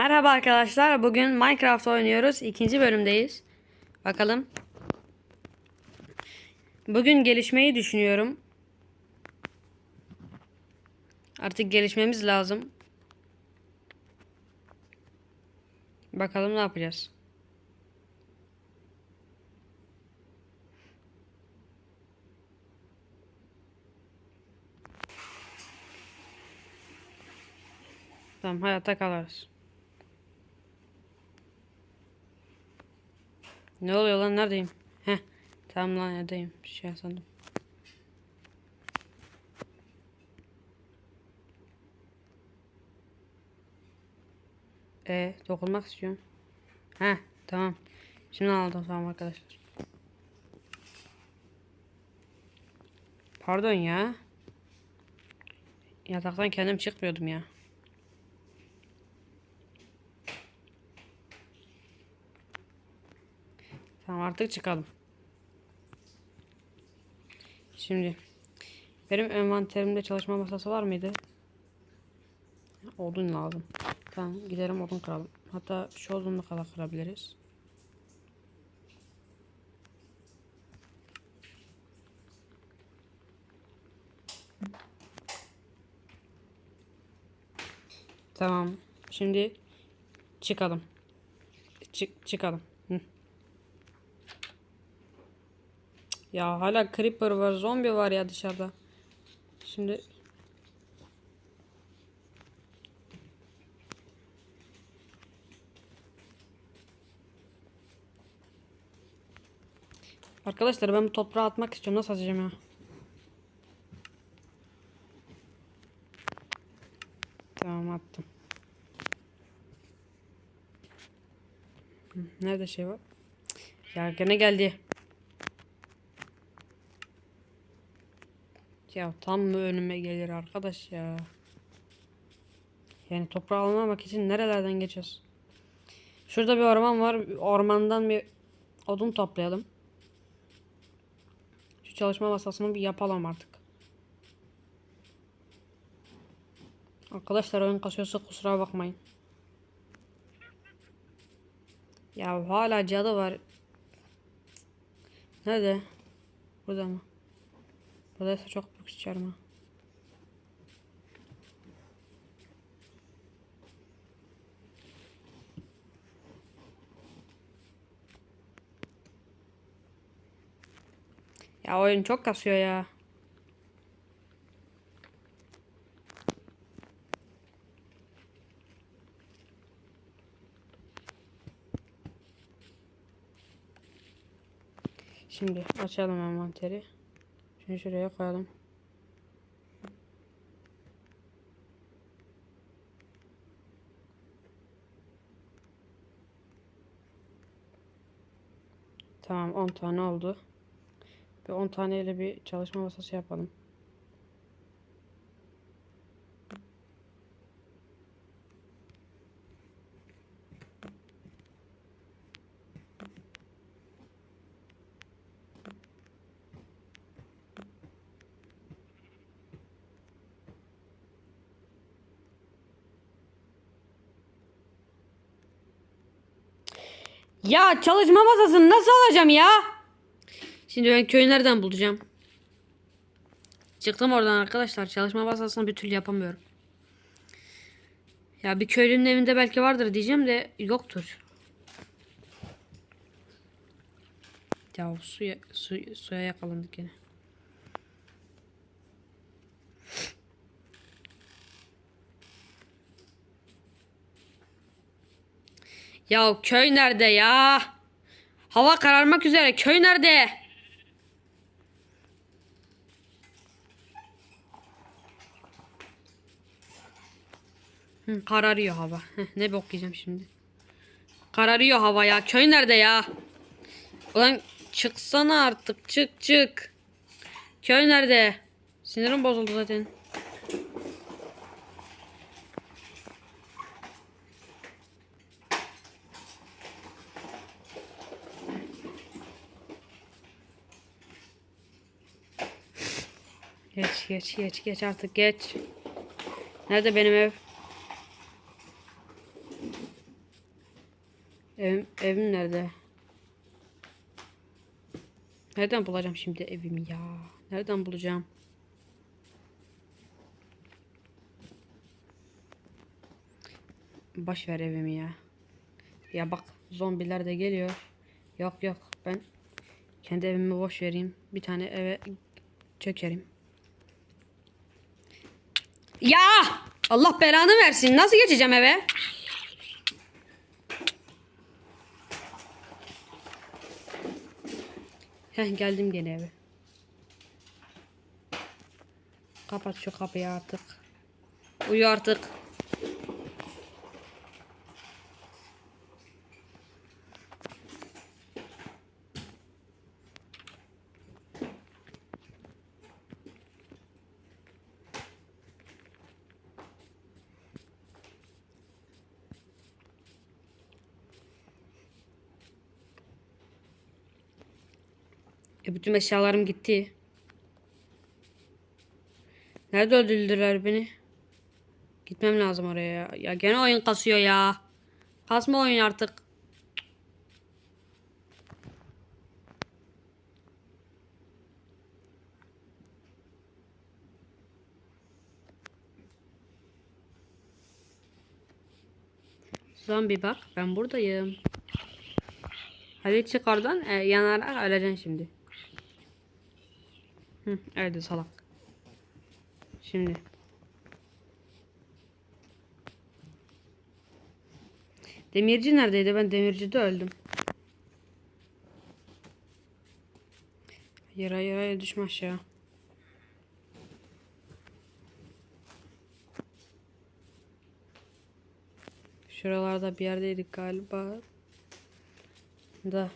Merhaba arkadaşlar. Bugün Minecraft oynuyoruz. İkinci bölümdeyiz. Bakalım. Bugün gelişmeyi düşünüyorum. Artık gelişmemiz lazım. Bakalım ne yapacağız. Tamam hayatta kalırız. Ne oluyor lan neredeyim? Heh. Tamam lan neredeyim? Bir şey sandım. E dokunmak istiyorum. Heh tamam. Şimdi aldım tamam arkadaşlar. Pardon ya. Yataktan kendim çıkmıyordum ya. Tamam artık çıkalım. Şimdi benim envanterimde çalışma masası var mıydı? Odun lazım. Tamam gidelim odun kıralım. Hatta şu odunlu kadar kırabiliriz. Tamam. Şimdi çıkalım. Çık çıkalım. Hı. Ya hala creeper var, zombi var ya dışarıda. Şimdi Arkadaşlar ben bu toprağı atmak istiyorum. Nasıl atacağım ya? Tamam attım. Nerede şey var? Ya gene geldi. Ya tam mı önüme gelir arkadaş ya. Yani toprağı almamak için nerelerden geçeceğiz? Şurada bir orman var. Ormandan bir odun toplayalım. Şu çalışma masasını bir yapalım artık. Arkadaşlar oyun kasıyorsa kusura bakmayın. Ya hala cadı var. Nerede? Burada mı? Buradaysa çok ha. Ya oyun çok kasıyor ya. Şimdi açalım envanteri. Şunu şuraya koyalım. Tamam 10 tane oldu. Bir 10 taneyle bir çalışma masası yapalım. Ya çalışma masasını nasıl alacağım ya? Şimdi ben köyü nereden bulacağım? Çıktım oradan arkadaşlar. Çalışma masasını bir türlü yapamıyorum. Ya bir köylünün evinde belki vardır diyeceğim de yoktur. Ya suya, su, suya yakalandık yine. Ya köy nerede ya? Hava kararmak üzere. Köy nerede? Hı, kararıyor hava. Heh, ne bok yiyeceğim şimdi. Kararıyor hava ya. Köy nerede ya? Ulan çıksana artık. Çık çık. Köy nerede? Sinirim bozuldu zaten. Geç geç geç artık geç. Nerede benim ev? Evim, evim nerede? Nereden bulacağım şimdi evimi ya? Nereden bulacağım? Boş ver evimi ya. Ya bak zombiler de geliyor. Yok yok ben kendi evimi boş vereyim. Bir tane eve çökerim. Ya! Allah belanı versin. Nasıl geçeceğim eve? Heh geldim gene eve. Kapat şu kapıyı artık. Uyu artık. E bütün eşyalarım gitti. Nerede öldürdüler beni? Gitmem lazım oraya ya. Ya gene oyun kasıyor ya. Kasma oyun artık. Zombi bak ben buradayım. Hadi çık oradan e, yanarak öleceksin şimdi. Hı, öldü salak. Şimdi. Demirci neredeydi? Ben demircide öldüm. Hayır hayır hayır düşme aşağı. Şuralarda bir yerdeydik galiba. Da.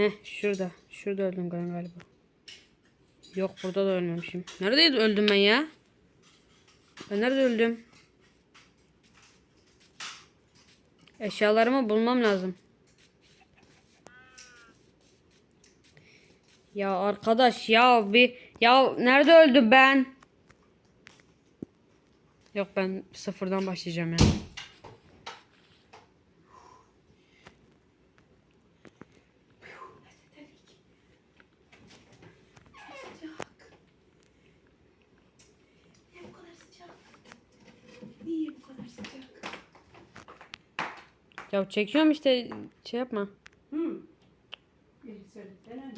Heh şurada. Şurada öldüm galiba. Yok burada da ölmemişim. Neredeydi öldüm ben ya? Ben nerede öldüm? Eşyalarımı bulmam lazım. Ya arkadaş ya bir ya nerede öldüm ben? Yok ben sıfırdan başlayacağım ya. Niye bu kadar sıcak? Niye bu kadar sıcak? Ya çekiyorum işte şey yapma. Hı. Öyle.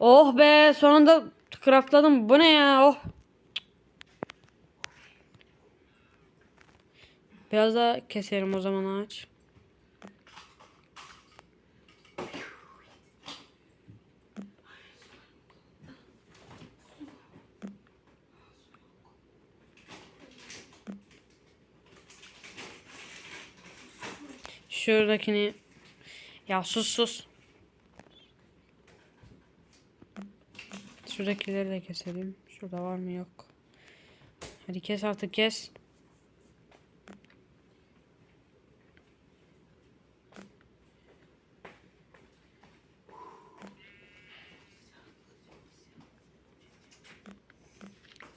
Oh be sonunda craftladım. Bu ne ya? Oh. Biraz daha keserim o zaman ağaç. Şuradakini ya sus sus. Şuradakileri de keselim. Şurada var mı yok. Hadi kes artık kes.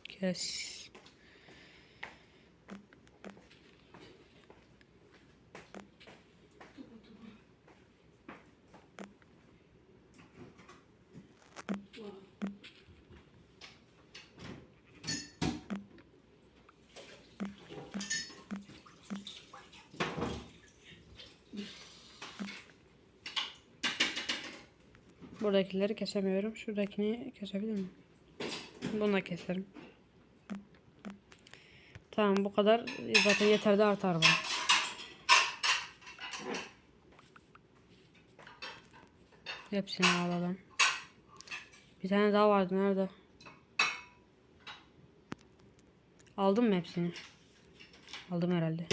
Kes. Buradakileri kesemiyorum. Şuradakini kesebilir miyim? Bunu da keserim. Tamam bu kadar zaten yeter de artar bu. Hepsini alalım. Bir tane daha vardı nerede? Aldım mı hepsini? Aldım herhalde.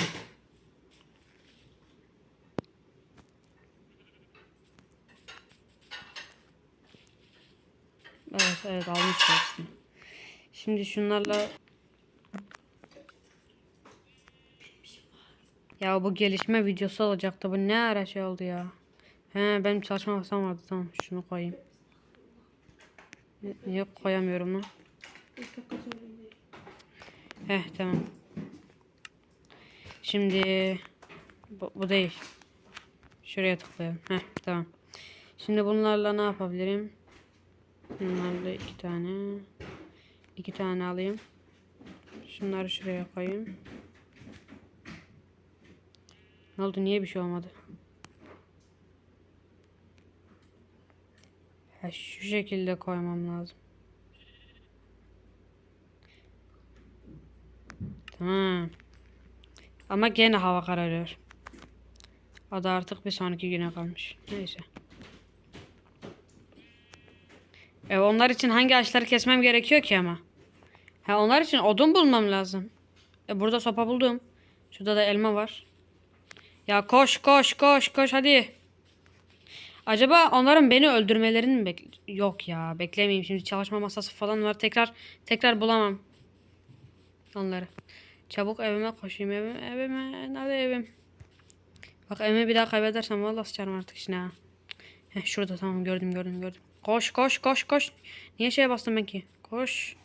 Evet almıştım hepsini. Şimdi şunlarla Ya bu gelişme videosu olacaktı. Bu ne ara şey oldu ya. He benim çalışma masam vardı tamam şunu koyayım. Niye koyamıyorum lan? Heh tamam. Şimdi bu, bu değil. Şuraya tıklayalım. Heh tamam. Şimdi bunlarla ne yapabilirim? Bunlarla iki tane. iki tane alayım. Şunları şuraya koyayım. Ne oldu? Niye bir şey olmadı? Ha, şu şekilde koymam lazım. Tamam. Ama gene hava kararıyor. O da artık bir sonraki güne kalmış. Neyse. E onlar için hangi ağaçları kesmem gerekiyor ki ama? Ha onlar için odun bulmam lazım. E burada sopa buldum. Şurada da elma var. Ya koş koş koş koş hadi. Acaba onların beni öldürmelerini mi bekle... Yok ya beklemeyeyim şimdi çalışma masası falan var. Tekrar tekrar bulamam. Onları. Çabuk evime koşayım evime evime. Nerede evim? Bak evimi bir daha kaybedersem vallahi sıçarım artık işine ha. Heh, şurada tamam gördüm gördüm gördüm. Koş koş koş koş. Niye şeye bastım ben ki? Koş.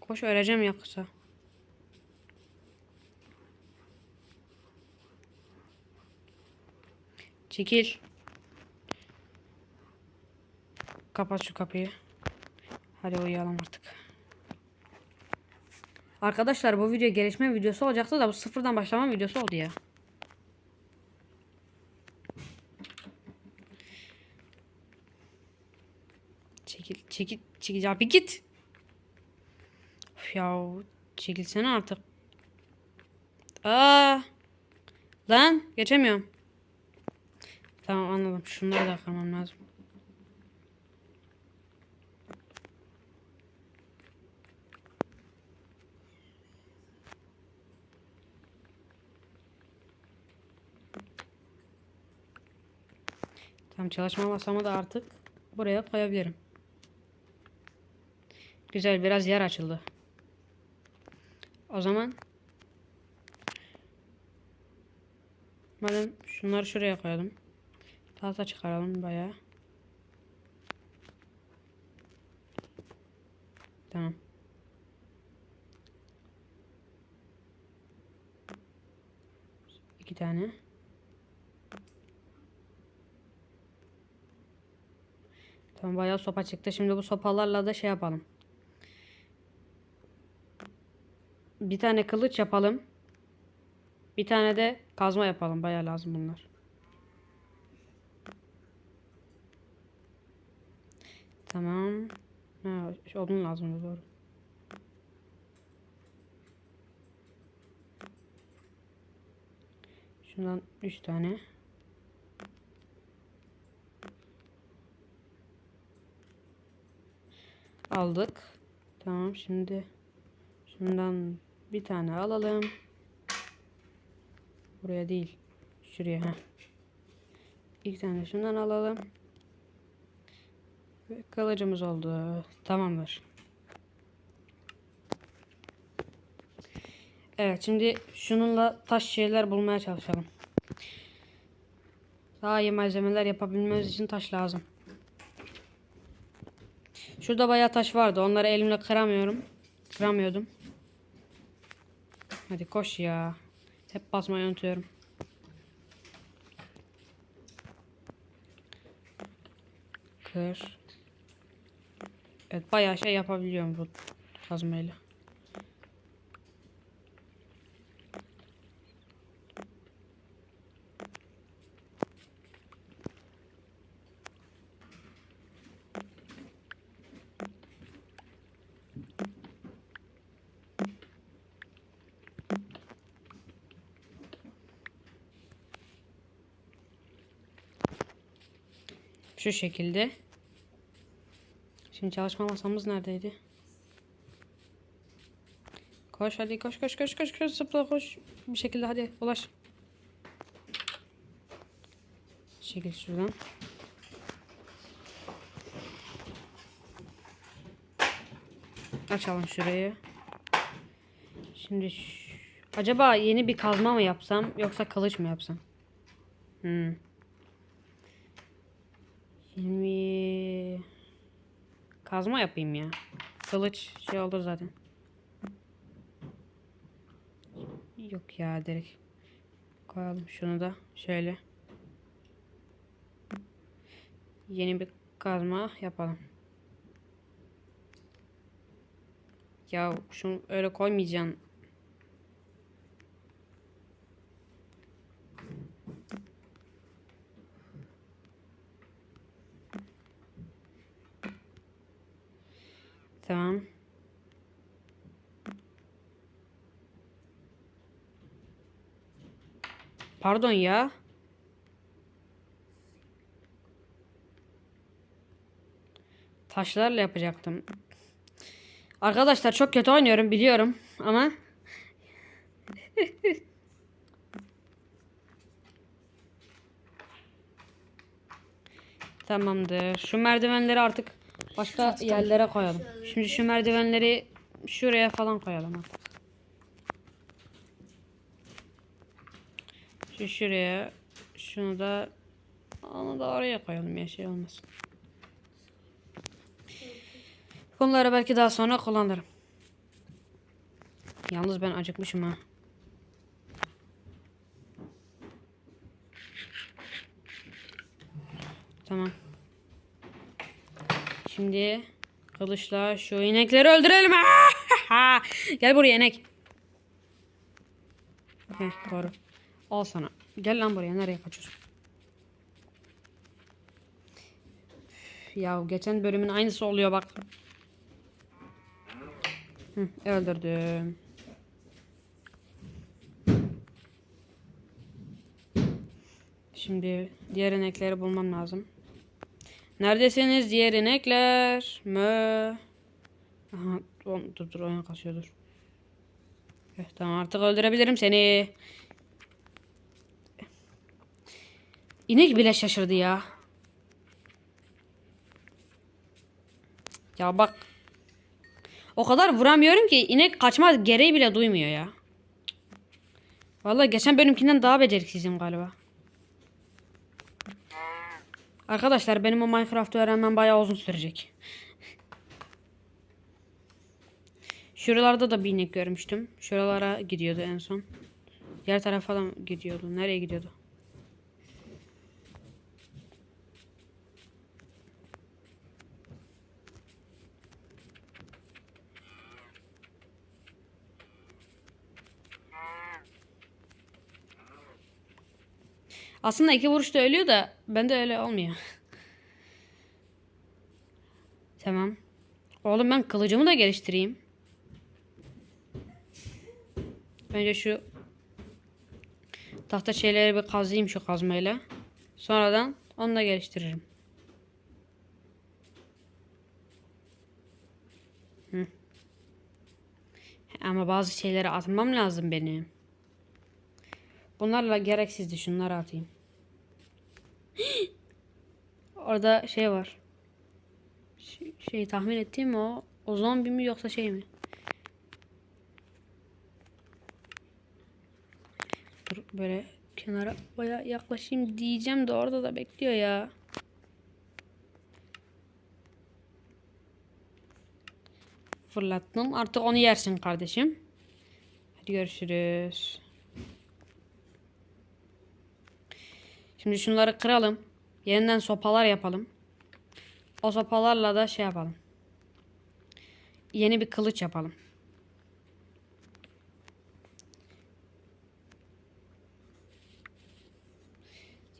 Koş öleceğim yoksa. Çekil. Kapat şu kapıyı. Hadi uyuyalım artık. Arkadaşlar bu video gelişme videosu olacaktı da bu sıfırdan başlama videosu oldu ya. Çekil, çekil, bir git. Üf ya çekilsene artık. Aa, lan geçemiyorum. Tamam anladım. Şunları da kırmam lazım. Tamam çalışma masamı da artık buraya koyabilirim. Güzel biraz yer açıldı. O zaman madem şunları şuraya koyalım. Tahta çıkaralım bayağı. Tamam. İki tane. Tamam bayağı sopa çıktı. Şimdi bu sopalarla da şey yapalım. Bir tane kılıç yapalım. Bir tane de kazma yapalım. Bayağı lazım bunlar. Tamam. Ha, odun lazım doğru. Şundan 3 tane. Aldık. Tamam şimdi şundan bir tane alalım. Buraya değil. Şuraya. Heh. İki tane şundan alalım. Ve kılıcımız oldu. Tamamdır. Evet şimdi şununla taş şeyler bulmaya çalışalım. Daha iyi malzemeler yapabilmemiz için taş lazım. Şurada bayağı taş vardı. Onları elimle kıramıyorum. Kıramıyordum. Hadi koş ya. Hep basmayı unutuyorum. Kır. Evet bayağı şey yapabiliyorum bu kazmayla. Şu şekilde. Şimdi çalışma masamız neredeydi? Koş hadi koş koş koş koş koş zıpla koş. Bir şekilde hadi ulaş. Çekil şuradan. Açalım şurayı. Şimdi acaba yeni bir kazma mı yapsam yoksa kılıç mı yapsam? Hmm. 20 kazma yapayım ya. Kılıç şey oldu zaten. Yok ya direkt koyalım şunu da şöyle. Yeni bir kazma yapalım. Ya şunu öyle koymayacaksın. Tamam. Pardon ya. Taşlarla yapacaktım. Arkadaşlar çok kötü oynuyorum biliyorum ama Tamamdır. Şu merdivenleri artık başka yerlere koyalım. Şimdi şu merdivenleri şuraya falan koyalım artık. Şu şuraya, şunu da onu da oraya koyalım ya şey olmasın. Bunları belki daha sonra kullanırım. Yalnız ben acıkmışım ha. Tamam. Şimdi kılıçla şu inekleri öldürelim. Gel buraya inek. Heh, doğru. Al sana. Gel lan buraya. Nereye kaçıyorsun? Ya geçen bölümün aynısı oluyor bak. Hı, öldürdüm. Şimdi diğer inekleri bulmam lazım. Neredesiniz diğer inekler? Mö. Aha, dur dur oyun kasıyor dur. Eh, tamam artık öldürebilirim seni. İnek bile şaşırdı ya. Ya bak. O kadar vuramıyorum ki inek kaçma gereği bile duymuyor ya. Vallahi geçen bölümkinden daha beceriksizim galiba. Arkadaşlar benim o Minecraft'ı öğrenmem bayağı uzun sürecek. Şuralarda da bir inek görmüştüm. Şuralara gidiyordu en son. Diğer tarafa da gidiyordu. Nereye gidiyordu? Aslında iki vuruşta ölüyor da bende öyle olmuyor. tamam. Oğlum ben kılıcımı da geliştireyim. Önce şu tahta şeyleri bir kazıyım şu kazmayla. Sonradan onu da geliştiririm. Hı. Ama bazı şeyleri atmam lazım benim. Bunlarla gereksizdi. Şunları atayım. Orada şey var. Şey, şey tahmin ettiğim o. O zombi mi yoksa şey mi? Dur böyle kenara baya yaklaşayım diyeceğim de orada da bekliyor ya. Fırlattım. Artık onu yersin kardeşim. Hadi görüşürüz. Şimdi şunları kıralım. Yeniden sopalar yapalım. O sopalarla da şey yapalım. Yeni bir kılıç yapalım.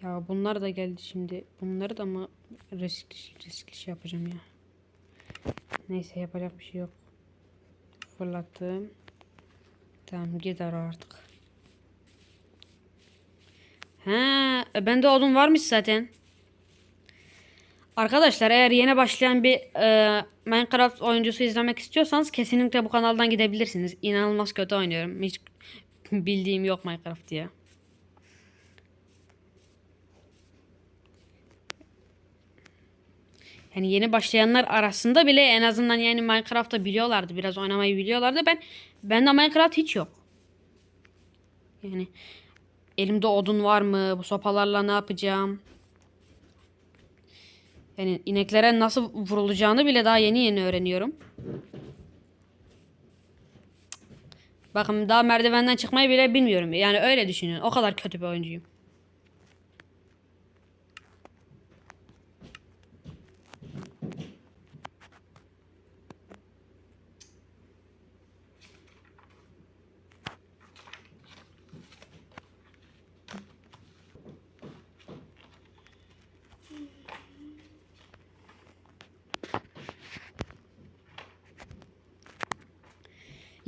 Ya bunlar da geldi şimdi. Bunları da mı riskli, riskli şey yapacağım ya. Neyse yapacak bir şey yok. Fırlattım. Tamam gider artık. Ha, e, bende odun varmış zaten. Arkadaşlar eğer yeni başlayan bir e, Minecraft oyuncusu izlemek istiyorsanız kesinlikle bu kanaldan gidebilirsiniz. İnanılmaz kötü oynuyorum. Hiç bildiğim yok Minecraft diye. Yani yeni başlayanlar arasında bile en azından yani Minecraft'ta biliyorlardı. Biraz oynamayı biliyorlardı. Ben ben de Minecraft hiç yok. Yani elimde odun var mı? Bu sopalarla ne yapacağım? Yani ineklere nasıl vurulacağını bile daha yeni yeni öğreniyorum. Bakın daha merdivenden çıkmayı bile bilmiyorum. Yani öyle düşünün. O kadar kötü bir oyuncuyum.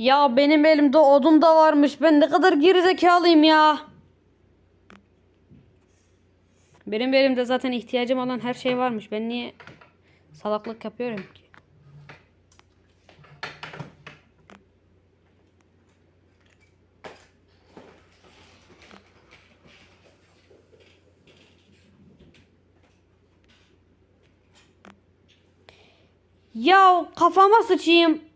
Ya benim elimde odun da varmış. Ben ne kadar gerizekalıyım ya. Benim elimde zaten ihtiyacım olan her şey varmış. Ben niye salaklık yapıyorum ki? Ya kafama sıçayım.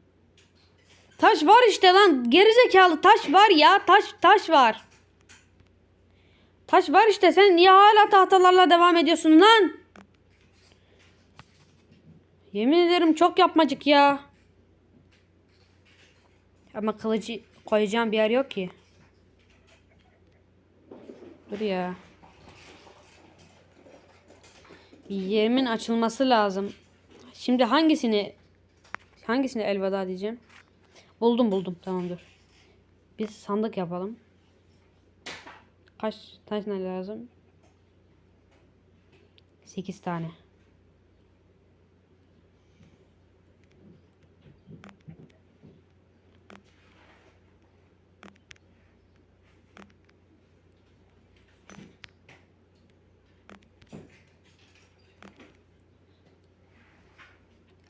Taş var işte lan. Gerizekalı taş var ya. Taş taş var. Taş var işte. Sen niye hala tahtalarla devam ediyorsun lan? Yemin ederim çok yapmacık ya. Ama kılıcı koyacağım bir yer yok ki. Dur ya. Bir yerimin açılması lazım. Şimdi hangisini hangisini elveda diyeceğim? Buldum buldum. Tamam dur. Biz sandık yapalım. Kaç tane lazım? 8 tane.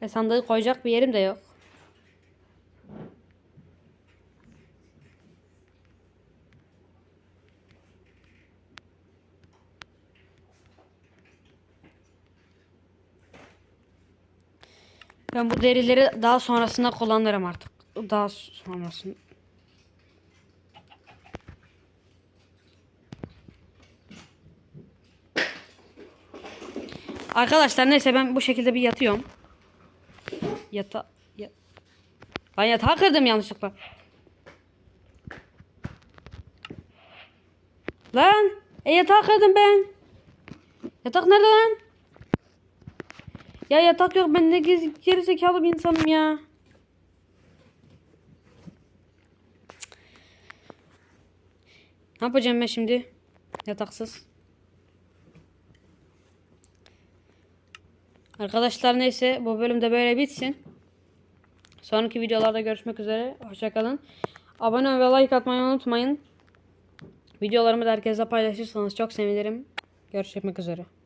E sandığı koyacak bir yerim de yok. Ben bu derileri daha sonrasında kullanırım artık. Daha sonrasında. Arkadaşlar neyse ben bu şekilde bir yatıyorum. Yata... Ya... Ben yatağı kırdım yanlışlıkla. Lan! E yatağı kırdım ben. Yatak nerede lan? Ya yatak yok ben ne geri, zekalı bir insanım ya. Ne yapacağım ben şimdi? Yataksız. Arkadaşlar neyse bu bölümde böyle bitsin. Sonraki videolarda görüşmek üzere. Hoşçakalın. Abone ve like atmayı unutmayın. Videolarımı da herkese paylaşırsanız çok sevinirim. Görüşmek üzere.